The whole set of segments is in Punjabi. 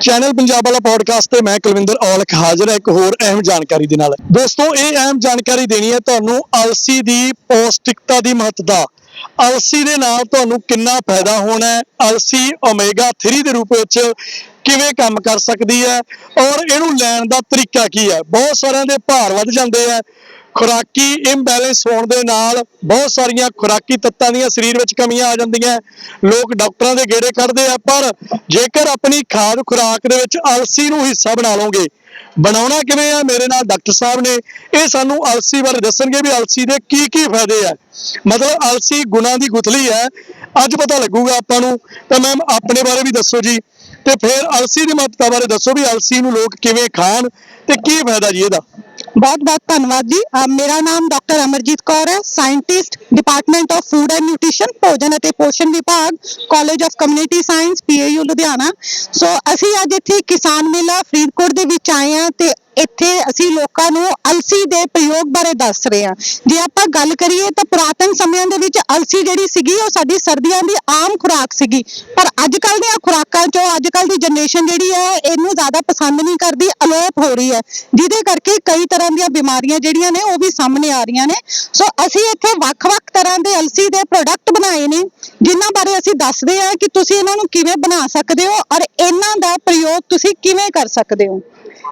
ਚੈਨਲ ਪੰਜਾਬ ਵਾਲਾ ਪੋਡਕਾਸਟ ਤੇ ਮੈਂ ਕੁਲਵਿੰਦਰ ਔਲਖ ਹਾਜ਼ਰ ਹਾਂ ਇੱਕ ਹੋਰ ਅਹਿਮ ਜਾਣਕਾਰੀ ਦੇ ਨਾਲ। ਦੋਸਤੋ, ਇਹ ਅਹਿਮ ਜਾਣਕਾਰੀ ਦੇਣੀ ਹੈ ਤੁਹਾਨੂੰ ਅਲਸੀ ਦੀ ਪੌਸ਼ਟਿਕਤਾ ਦੀ ਮਹੱਤਤਾ। ਅਲਸੀ ਦੇ ਨਾਲ ਤੁਹਾਨੂੰ ਕਿੰਨਾ ਫਾਇਦਾ ਹੋਣਾ ਹੈ? ਅਲਸੀ ਓਮੇਗਾ 3 ਦੇ ਰੂਪ ਵਿੱਚ ਕਿਵੇਂ ਕੰਮ ਕਰ ਸਕਦੀ ਹੈ? ਔਰ ਇਹਨੂੰ ਲੈਣ ਦਾ ਤਰੀਕਾ ਕੀ ਹੈ? ਬਹੁਤ ਸਾਰਿਆਂ ਦੇ ਭਾਰ ਵੱਧ ਜਾਂਦੇ ਆ। ਖੁਰਾਕੀ ਇੰਬੈਲੈਂਸ ਹੋਣ ਦੇ ਨਾਲ ਬਹੁਤ ਸਾਰੀਆਂ ਖੁਰਾਕੀ ਤੱਤਾਂ ਦੀਆਂ ਸਰੀਰ ਵਿੱਚ ਕਮੀਆਂ ਆ ਜਾਂਦੀਆਂ ਲੋਕ ਡਾਕਟਰਾਂ ਦੇ ਗੇੜੇ ਕੱਢਦੇ ਆ, ਪਰ ਜੇਕਰ ਆਪਣੀ ਖਾਦ ਖੁਰਾਕ ਦੇ ਵਿੱਚ ਅਲਸੀ ਨੂੰ ਹਿੱਸਾ ਬਣਾ ਲਓਗੇ, ਬਣਾਉਣਾ ਕਿਵੇਂ ਆ? ਮੇਰੇ ਨਾਲ ਡਾਕਟਰ ਸਾਹਿਬ ਨੇ ਇਹ ਸਾਨੂੰ ਅਲਸੀ ਬਾਰੇ ਦੱਸਣਗੇ ਵੀ ਅਲਸੀ ਦੇ ਕੀ ਕੀ ਫਾਇਦੇ ਆ। ਮਤਲਬ ਅਲਸੀ ਗੁਣਾ ਦੀ ਗੁਥਲੀ ਹੈ, ਅੱਜ ਪਤਾ ਲੱਗੂਗਾ ਆਪਾਂ ਨੂੰ। ਤਾਂ ਮੈਮ ਆਪਣੇ ਬਾਰੇ ਵੀ ਦੱਸੋ ਜੀ। ਤੇ ਫਿਰ ਅਲਸੀ ਦੀ ਮਹੱਤਤਾ ਬਾਰੇ ਦੱਸੋ ਵੀ ਅਲਸੀ ਨੂੰ ਲੋਕ ਕਿਵੇਂ ਖਾਣ ਤੇ ਕੀ ਫਾਇਦਾ ਜੀ ਇਹਦਾ? ਬਹੁਤ ਬਹੁਤ ਧੰਨਵਾਦ ਜੀ। ਮੇਰਾ ਨਾਮ ਡਾਕਟਰ ਅਮਰਜੀਤ ਕੌਰ ਹੈ। Scientist department of food and nutrition ਭੋਜਨ ਅਤੇ ਪੋਸ਼ਣ ਵਿਭਾਗ college of community science PAU Ludhiana so ਅਸੀਂ ਅੱਜ ਇੱਥੇ ਕਿਸਾਨ ਮੇਲਾ ਫਰੀਦਕੋਟ ਦੇ ਵਿੱਚ ਆਏ ਹਾਂ ਤੇ ਇੱਥੇ ਅਸੀਂ ਲੋਕਾਂ ਨੂੰ ਅਲਸੀ ਦੇ ਪ੍ਰਯੋਗ ਬਾਰੇ ਦੱਸ ਰਹੇ ਹਾਂ। ਜੇ ਆਪਾਂ ਗੱਲ ਕਰੀਏ ਤਾਂ ਪੁਰਾਤਨ ਸਮਿਆਂ ਦੇ ਵਿੱਚ ਅਲਸੀ ਜਿਹੜੀ ਸੀਗੀ, ਉਹ ਸਾਡੀ ਸਰਦੀਆਂ ਦੀ ਆਮ ਖੁਰਾਕ ਸੀਗੀ। ਪਰ ਅੱਜ ਕੱਲ ਦੀਆਂ ਖੁਰਾਕਾਂ ਚੋਂ ਅੱਜ ਕੱਲ ਦੀ ਜਨਰੇਸ਼ਨ ਜਿਹੜੀ ਹੈ, ਇਹਨੂੰ ਜ਼ਿਆਦਾ ਪਸੰਦ ਨਹੀਂ ਕਰਦੀ, ਅਲੋਪ ਹੋ ਰਹੀ ਹੈ। ਜਿਹਦੇ ਕਰਕੇ ਕਈ ਤਰ੍ਹਾਂ ਦੀਆਂ ਬਿਮਾਰੀਆਂ ਜਿਹੜੀਆਂ ਨੇ, ਉਹ ਵੀ ਸਾਹਮਣੇ ਆ ਰਹੀਆਂ ਨੇ। ਸੋ ਅਸੀਂ ਇੱਥੇ ਵੱਖ-ਵੱਖ ਤਰ੍ਹਾਂ ਦੇ ਅਲਸੀ ਦੇ ਪ੍ਰੋਡਕਟ ਬਣਾਏ ਨੇ, ਜਿਨ੍ਹਾਂ ਬਾਰੇ ਅਸੀਂ ਦੱਸਦੇ ਹਾਂ ਕਿ ਤੁਸੀਂ ਇਹਨਾਂ ਨੂੰ ਕਿਵੇਂ ਬਣਾ ਸਕਦੇ ਹੋ ਔਰ ਇਹਨਾਂ ਦਾ ਪ੍ਰਯੋਗ ਤੁਸੀਂ ਕਿਵੇਂ ਕਰ ਸਕਦੇ ਹੋ।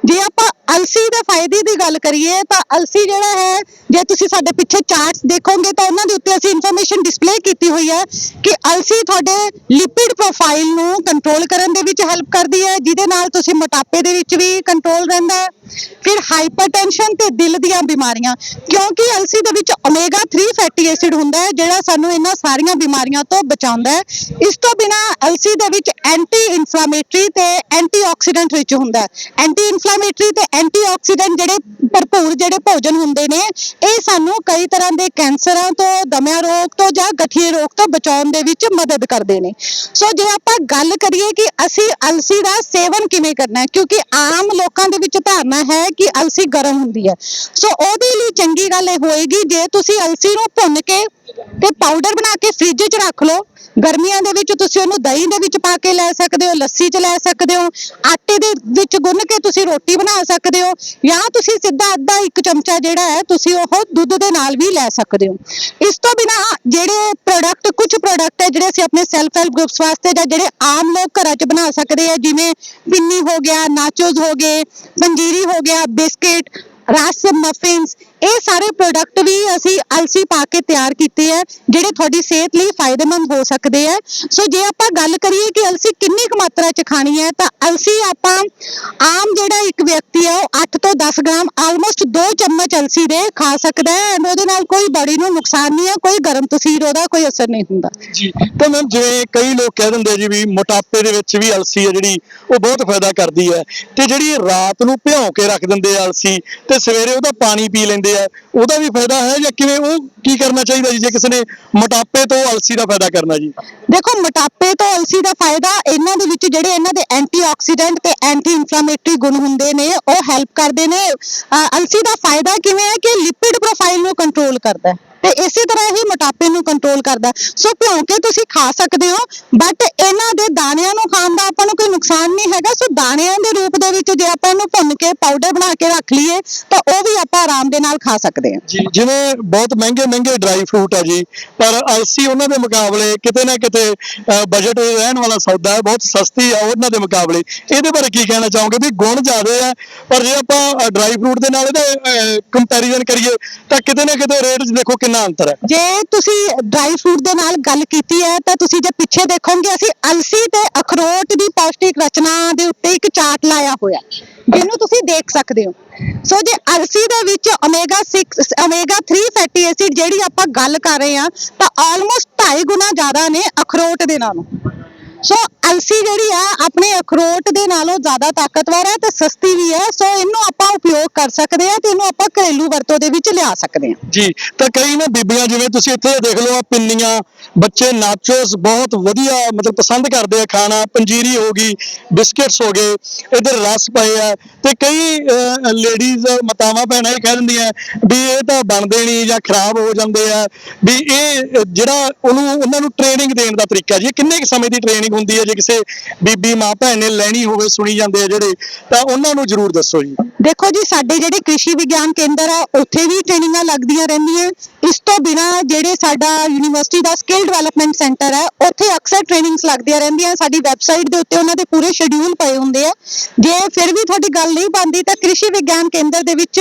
ਜੇ ਆਪਾਂ ਅਲਸੀ ਦੇ ਫਾਇਦੇ ਦੀ ਗੱਲ ਕਰੀਏ ਤਾਂ ਅਲਸੀ ਜਿਹੜਾ ਹੈ, ਜੇ ਤੁਸੀਂ ਸਾਡੇ ਪਿੱਛੇ ਚਾਰਟਸ ਦੇਖੋਗੇ ਤਾਂ ਉਹਨਾਂ ਦੇ ਉੱਤੇ ਅਸੀਂ ਇਨਫੋਰਮੇਸ਼ਨ ਡਿਸਪਲੇ ਕੀਤੀ ਹੋਈ ਹੈ ਕਿ ਅਲਸੀ ਤੁਹਾਡੇ ਲਿਪਿਡ ਪ੍ਰੋਫਾਈਲ ਨੂੰ ਕੰਟਰੋਲ ਕਰਨ ਦੇ ਵਿੱਚ ਹੈਲਪ ਕਰਦੀ ਹੈ, ਜਿਹਦੇ ਨਾਲ ਤੁਸੀਂ ਮੋਟਾਪੇ ਦੇ ਵਿੱਚ ਵੀ ਕੰਟਰੋਲ ਰਹਿੰਦਾ ਹੈ। ਫਿਰ ਹਾਈਪਰਟੈਂਸ਼ਨ ਤੇ ਦਿਲ ਦੀਆਂ ਬਿਮਾਰੀਆਂ, ਕਿਉਂਕਿ ਅਲਸੀ ਦੇ ਵਿੱਚ ਓਮੇਗਾ 3 ਫੈਟੀ ਐਸਿਡ ਹੁੰਦਾ ਹੈ, ਜਿਹੜਾ ਸਾਨੂੰ ਇਹਨਾਂ ਸਾਰੀਆਂ ਬਿਮਾਰੀਆਂ ਤੋਂ ਬਚਾਉਂਦਾ ਹੈ। ਇਸ ਤੋਂ ਬਿਨਾ ਅਲਸੀ ਦੇ ਵਿੱਚ ਐਂਟੀ ਇਨਫਲਾਮੇਟਰੀ ਤੇ ਐਂਟੀਆਕਸੀਡੈਂਟ ਰਿਚ ਹੁੰਦਾ ਹੈ। ਐਂਟੀ ਇਨਫਲਾਮੇਟਰੀ ਤੇ ਐਂਟੀਆਕਸੀਡੈਂਟ ਜਿਹੜੇ ਭਰਪੂਰ ਜਿਹੜੇ ਭੋਜਨ ਹੁੰਦੇ ਨੇ, ਇਹ ਸਾਨੂੰ ਕਈ ਤਰ੍ਹਾਂ ਦੇ ਕੈਂਸਰਾਂ ਤੋਂ, ਦਮਿਆ ਰੋਗ ਤੋਂ ਜਾਂ ਗਠੀਏ ਰੋਗ ਤੋਂ ਬਚਾਉਣ ਦੇ ਵਿੱਚ ਮਦਦ ਕਰਦੇ ਨੇ। ਸੋ ਜੇ ਆਪਾਂ ਗੱਲ ਕਰੀਏ ਕਿ ਅਸੀਂ ਅਲਸੀ ਦਾ ਸੇਵਨ ਕਿਵੇਂ ਕਰਨਾ ਹੈ, ਕਿਉਂਕਿ ਆਮ ਲੋਕਾਂ ਦੇ ਵਿੱਚ ਧਾਰਨਾ ਹੈ ਕਿ ਅਲਸੀ ਗਰਮ ਹੁੰਦੀ ਹੈ। ਸੋ ਉਹਦੇ ਲਈ ਚੰਗੀ ਗੱਲ ਇਹ ਹੋਏਗੀ, ਜੇ ਤੁਸੀਂ ਅਲਸੀ ਨੂੰ ਭੁੰਨ ਕੇ ਤੇ ਪਾਊਡਰ ਬਣਾ ਕੇ ਫ੍ਰਿਜ 'ਚ ਰੱਖ ਲਓ, ਗਰਮੀਆਂ ਦੇ ਵਿੱਚ ਤੁਸੀਂ ਉਹਨੂੰ ਦਹੀਂ ਦੇ ਵਿੱਚ ਪਾ ਕੇ ਲੈ ਸਕਦੇ ਹੋ, ਲੱਸੀ 'ਚ ਲੈ ਸਕਦੇ ਹੋ, ਆਟੇ ਦੇ ਵਿੱਚ ਗੁੰਨ ਕੇ ਤੁਸੀਂ ਰੋਟੀ ਬਣਾ ਸਕਦੇ ਹੋ ਜਾਂ ਤੁਸੀਂ ਸਿੱਧਾ ਅੱਧਾ ਇੱਕ ਚਮਚਾ ਜਿਹੜਾ ਹੈ, ਤੁਸੀਂ ਉਹ ਦੁੱਧ ਦੇ ਨਾਲ ਵੀ ਲੈ ਸਕਦੇ ਹੋ। ਇਸ ਤੋਂ ਬਿਨਾ ਜਿਹੜੇ ਪ੍ਰੋਡਕਟ ਕੁਝ ਪ੍ਰੋਡਕਟ ਹੈ ਜਿਹੜੇ ਅਸੀਂ ਆਪਣੇ ਸੈਲਫ ਹੈਲਪ ਗਰੁੱਪਸ ਵਾਸਤੇ ਜਾਂ ਜਿਹੜੇ ਆਮ ਲੋਕ ਘਰਾਂ 'ਚ ਬਣਾ ਸਕਦੇ ਆ, ਜਿਵੇਂ ਪਿੰਨੀ ਹੋ ਗਿਆ ਨਾਚੋਸ ਹੋ ਗਏ, ਪੰਜੀਰੀ ਹੋ ਗਿਆ, ਬਿਸਕਿਟ, ਰਸ ਮਫਿਨਸ ਇਹ ਸਾਰੇ ਪ੍ਰੋਡਕਟ ਵੀ ਅਸੀਂ ਅਲਸੀ ਪਾ ਕੇ ਤਿਆਰ ਕੀਤੇ ਆ, ਜਿਹੜੇ ਤੁਹਾਡੀ ਸਿਹਤ ਲਈ ਫਾਇਦੇਮੰਦ ਹੋ ਸਕਦੇ ਆ। ਸੋ ਜੇ ਆਪਾਂ ਗੱਲ ਕਰੀਏ ਕਿ ਅਲਸੀ ਕਿੰਨੀ ਕੁ ਮਾਤਰਾ 'ਚ ਖਾਣੀ ਹੈ, ਤਾਂ ਅਲਸੀ ਆਪਾਂ ਆਮ ਜਿਹੜਾ ਇੱਕ ਵਿਅਕਤੀ ਹੈ, ਉਹ 8 ਤੋਂ 10 ਗ੍ਰਾਮ ਆਲਮੋਸਟ 2 ਚਮਚ ਅਲਸੀ ਦੇ ਖਾ ਸਕਦਾ ਹੈ ਉਹਦੇ ਨਾਲ ਕੋਈ ਬੜੀ ਨੂੰ ਨੁਕਸਾਨ ਨਹੀਂ ਹੈ, ਕੋਈ ਗਰਮ ਤਸੀਰ ਉਹਦਾ ਕੋਈ ਅਸਰ ਨਹੀਂ ਹੁੰਦਾ। ਜੀ, ਤਾਂ ਮੈਮ ਜਿਵੇਂ ਕਈ ਲੋਕ ਕਹਿ ਦਿੰਦੇ ਜੀ ਵੀ ਮੋਟਾਪੇ ਦੇ ਵਿੱਚ ਵੀ ਅਲਸੀ ਹੈ ਜਿਹੜੀ, ਉਹ ਬਹੁਤ ਫਾਇਦਾ ਕਰਦੀ ਹੈ। ਤੇ ਜਿਹੜੀ ਰਾਤ ਨੂੰ ਭਿਉਂ ਕੇ ਰੱਖ ਦਿੰਦੇ ਆ ਅਲਸੀ, ਤੇ ਸਵੇਰੇ ਉਹਦਾ ਪਾਣੀ ਪੀ ਲੈਂਦੇ ਆ, ਉਹਦਾ ਵੀ ਫਾਇਦਾ ਹੈ ਜਾਂ ਕਿਵੇਂ, ਉਹ ਕੀ ਕਰਨਾ ਚਾਹੀਦਾ ਜੀ, ਜੇ ਕਿਸੇ ਨੇ ਮੋਟਾਪੇ ਤੋਂ ਅਲਸੀ ਦਾ ਫਾਇਦਾ ਕਰਨਾ ਜੀ? ਦੇਖੋ, ਮੋਟਾਪੇ ਤੋਂ ਅਲਸੀ ਦਾ ਫਾਇਦਾ ਇਹਨਾਂ ਦੇ ਵਿੱਚ ਜਿਹੜੇ ਇਹਨਾਂ ਦੇ ਐਂਟੀਆਕਸੀਡੈਂਟ ਤੇ ਐਂਟੀ ਇਨਫਲੇਮੇਟਰੀ ਗੁਣ ਹੁੰਦੇ ਨੇ, ਉਹ ਹੈਲਪ ਕਰਦੇ ਨੇ। ਅਲਸੀ ਦਾ ਫਾਇਦਾ ਕਿਵੇਂ ਹੈ ਕਿ ਲਿਪਿਡ ਪ੍ਰੋਫਾਈਲ ਨੂੰ ਕੰਟਰੋਲ ਕਰਦਾ ਹੈ ਤੇ ਇਸੇ ਤਰ੍ਹਾਂ ਹੀ ਮੋਟਾਪੇ ਨੂੰ ਕੰਟਰੋਲ ਕਰਦਾ ਸੋ ਭਿਉਂ ਕੇ ਤੁਸੀਂ ਖਾ ਸਕਦੇ ਹੋ ਬਟ ਇਹਨਾਂ ਦੇ ਦਾਣਿਆਂ ਨੂੰ ਖਾਣ ਦਾ ਆਪਾਂ ਨੂੰ ਕੋਈ ਨੁਕਸਾਨ ਨਹੀਂ ਹੈਗਾ। ਸੋ ਦਾਣਿਆਂ ਦੇ ਰੂਪ ਦੇ ਵਿੱਚ ਜੇ ਆਪਾਂ ਇਹਨੂੰ ਭੁੰਨ ਕੇ ਪਾਊਡਰ ਬਣਾ ਕੇ ਰੱਖ ਲਈਏ ਤਾਂ ਉਹ ਵੀ ਆਪਾਂ ਆਰਾਮ ਦੇ ਨਾਲ ਖਾ ਸਕਦੇ ਹਾਂ। ਜੀ ਜਿਵੇਂ ਬਹੁਤ ਮਹਿੰਗੇ ਮਹਿੰਗੇ ਡਰਾਈ ਫਰੂਟ ਆ ਜੀ ਪਰ ਅਲਸੀ ਉਹਨਾਂ ਦੇ ਮੁਕਾਬਲੇ ਕਿਤੇ ਨਾ ਕਿਤੇ ਬਜਟ ਰਹਿਣ ਵਾਲਾ ਸੌਦਾ ਹੈ ਬਹੁਤ ਸਸਤੀ ਆ ਉਹਨਾਂ ਦੇ ਮੁਕਾਬਲੇ। ਇਹਦੇ ਬਾਰੇ ਕੀ ਕਹਿਣਾ ਚਾਹੋਗੇ ਵੀ ਗੁਣ ਜ਼ਿਆਦੇ ਆ ਪਰ ਜੇ ਆਪਾਂ ਡਰਾਈ ਫਰੂਟ ਦੇ ਨਾਲ ਇਹਦਾ ਕੰਪੈਰੀਜ਼ਨ ਕਰੀਏ ਤਾਂ ਕਿਤੇ ਨਾ ਕਿਤੇ ਰੇਟ 'ਚ ਦੇਖੋ ਕਿੰਨਾ ਅੰਤਰ ਹੈ। ਜੇ ਤੁਸੀਂ ਡਰਾਈ ਫਰੂਟ ਦੇ ਨਾਲ ਗੱਲ ਕੀਤੀ ਹੈ ਤਾਂ ਤੁਸੀਂ ਜੇ ਪਿੱਛੇ ਦੇਖੋਗੇ ਅਸੀਂ ਅਲਸੀ ਤੇ ਅਖਰੋਟ ਦੀ ਪੌਸ਼ਟਿਕ ਰਚਨਾ ਦੇ ਉੱਤੇ ਇੱਕ ਚਾਰਟ ਲਾਇਆ ਹੋਇਆ। ਜਿਹਨੂੰ ਤੁਸੀਂ ਦੇਖ ਸਕਦੇ ਹੋ। ਸੋ ਜੇ ਅਲਸੀ ਦੇ ਵਿੱਚ ਓਮੇਗਾ 6 ਓਮੇਗਾ 3 ਫੈਟੀ ਐਸਿਡ ਜਿਹੜੀ ਆਪਾਂ ਗੱਲ ਕਰ ਰਹੇ ਹਾਂ, ਤਾਂ ਆਲਮੋਸਟ 2.5 ਗੁਣਾ ਜ਼ਿਆਦਾ ਨੇ ਅਖਰੋਟ ਦੇ ਨਾਲੋਂ। ਸੋ ਅਲਸੀ ਜਿਹੜੀ ਆ, ਆਪਣੇ ਅਖਰੋਟ ਦੇ ਨਾਲੋਂ ਜ਼ਿਆਦਾ ਤਾਕਤਵਰ ਹੈ ਤੇ ਸਸਤੀ ਵੀ ਹੈ ਸੋ ਇਹਨੂੰ ਆਪਾਂ ਉਪਯੋਗ ਕਰ ਸਕਦੇ ਹਾਂ ਤੇ ਇਹਨੂੰ ਆਪਾਂ ਘਰੇਲੂ ਵਰਤੋਂ ਦੇ ਵਿੱਚ ਲਿਆ ਸਕਦੇ ਹਾਂ ਜੀ, ਤਾਂ ਕਈ ਨਾ ਬੀਬੀਆਂ ਜਿਵੇਂ ਤੁਸੀਂ ਇੱਥੇ ਦੇਖ ਲਓ ਆ ਪਿੰਨੀਆਂ, ਬੱਚੇ ਨਾਚੋਸ ਬਹੁਤ ਵਧੀਆ, ਮਤਲਬ ਪਸੰਦ ਕਰਦੇ ਆ ਖਾਣਾ। ਪੰਜੀਰੀ ਹੋ ਗਈ, ਬਿਸਕਟਸ ਹੋ ਗਏ, ਇਧਰ ਰਸ ਪਏ ਆ। ਤੇ ਕਈ ਲੇਡੀਜ਼ ਮਾਤਾਵਾਂ ਭੈਣਾਂ ਇਹ ਕਹਿ ਦਿੰਦੀਆਂ ਵੀ ਇਹ ਤਾਂ ਬਣਦੇ ਨਹੀਂ ਜਾਂ ਖਰਾਬ ਹੋ ਜਾਂਦੇ ਆ। ਵੀ ਇਹ ਜਿਹੜਾ ਉਹਨੂੰ, ਉਹਨਾਂ ਨੂੰ ਟ੍ਰੇਨਿੰਗ ਦੇਣ ਦਾ ਤਰੀਕਾ ਜੀ ਕਿੰਨੇ ਕੁ ਸਮੇਂ ਦੀ ਟ੍ਰੇਨਿੰਗ ਹੁੰਦੀ ਹੈ, ਜੇ ਕਿਸੇ ਬੀਬੀ ਮਾਂ ਭੈਣ ਨੇ ਲੈਣੀ ਹੋਵੇ, ਸੁਣੀ ਜਾਂਦੇ ਆ ਜਿਹੜੇ, ਤਾਂ ਉਹਨਾਂ ਨੂੰ ਜਰੂਰ ਦੱਸੋ ਜੀ। ਦੇਖੋ ਜੀ, ਸਾਡੇ ਜਿਹੜੇ ਕ੍ਰਿਸ਼ੀ ਵਿਗਿਆਨ ਕੇਂਦਰ ਆ, ਉੱਥੇ ਵੀ ਟ੍ਰੇਨਿੰਗਾਂ ਲੱਗਦੀਆਂ ਰਹਿੰਦੀਆਂ ਇਸ ਤੋਂ ਬਿਨਾ ਜਿਹੜੇ ਸਾਡਾ ਯੂਨੀਵਰਸਿਟੀ ਦਾ ਸਕਿੱਲ ਡਿਵੈਲਪਮੈਂਟ ਸੈਂਟਰ ਹੈ, ਉੱਥੇ ਅਕਸਰ ਟ੍ਰੇਨਿੰਗਸ ਲੱਗਦੀਆਂ ਰਹਿੰਦੀਆਂ ਸਾਡੀ ਵੈਬਸਾਈਟ ਦੇ ਉੱਤੇ ਉਹਨਾਂ ਦੇ ਪੂਰੇ ਸ਼ਡਿਊਲ ਪਏ ਹੁੰਦੇ ਆ। ਜੇ ਫਿਰ ਵੀ ਤੁਹਾਡੀ ਗੱਲ ਨਹੀਂ ਬਣਦੀ, ਤਾਂ ਕ੍ਰਿਸ਼ੀ ਵਿਗਿਆਨ ਕੇਂਦਰ ਦੇ ਵਿੱਚ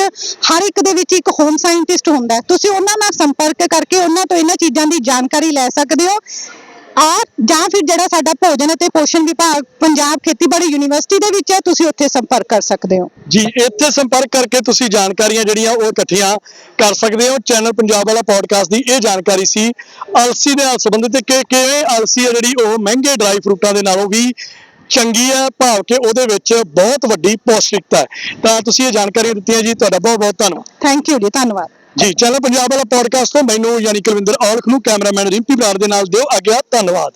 ਹਰ ਇੱਕ ਦੇ ਵਿੱਚ ਇੱਕ ਹੋਮ ਸਾਇੰਟਿਸਟ ਹੁੰਦਾ ਤੁਸੀਂ ਉਹਨਾਂ ਨਾਲ ਸੰਪਰਕ ਕਰਕੇ ਉਹਨਾਂ ਤੋਂ ਇਹਨਾਂ ਚੀਜ਼ਾਂ ਦੀ ਜਾਣਕਾਰੀ ਲੈ ਸਕਦੇ ਹੋ। ਔਰ ਜਾਂ ਫਿਰ ਜਿਹੜਾ ਸਾਡਾ ਭੋਜਨ ਅਤੇ ਪੋਸ਼ਣ ਵਿਭਾਗ ਪੰਜਾਬ ਖੇਤੀਬਾੜੀ ਯੂਨੀਵਰਸਿਟੀ ਦੇ ਵਿੱਚ ਹੈ ਤੁਸੀਂ ਉੱਥੇ ਸੰਪਰਕ ਕਰ ਸਕਦੇ ਹੋ। ਜੀ ਇੱਥੇ ਸੰਪਰਕ ਕਰਕੇ ਤੁਸੀਂ ਜਾਣਕਾਰੀਆਂ ਜਿਹੜੀਆਂ ਉਹ ਇਕੱਠੀਆਂ ਕਰ ਸਕਦੇ ਹੋ। ਚੈਨਲ ਪੰਜਾਬ ਵਾਲਾ ਪੋਡਕਾਸਟ ਦੀ ਇਹ ਜਾਣਕਾਰੀ ਸੀ ਅਲਸੀ ਦੇ ਨਾਲ ਸੰਬੰਧਿਤ ਕਿ ਕਿਵੇਂ ਅਲਸੀ ਹੈ ਜਿਹੜੀ ਉਹ ਮਹਿੰਗੇ ਡਰਾਈ ਫਰੂਟਾਂ ਦੇ ਨਾਲੋਂ ਵੀ ਚੰਗੀ ਹੈ ਭਾਵ ਕਿ ਉਹਦੇ ਵਿੱਚ ਬਹੁਤ ਵੱਡੀ ਪੌਸ਼ਟਿਕਤਾ ਹੈ। ਤਾਂ ਤੁਸੀਂ ਇਹ ਜਾਣਕਾਰੀਆਂ ਦਿੱਤੀਆਂ ਜੀ ਤੁਹਾਡਾ ਬਹੁਤ ਬਹੁਤ ਧੰਨਵਾਦ। ਥੈਂਕ ਯੂ ਜੀ ਧੰਨਵਾਦ। ਜੀ, ਚੈਨਲ ਪੰਜਾਬ ਵਾਲਾ ਪੋਡਕਾਸਟ ਤੋਂ ਮੈਨੂੰ ਯਾਨੀ ਕੁਲਵਿੰਦਰ ਔਲਖ ਨੂੰ ਕੈਮਰਾਮੈਨ ਰਿੰਪੀ ਬਰਾੜ ਦੇ ਨਾਲ ਦਿਓ ਆਗਿਆ ਧੰਨਵਾਦ।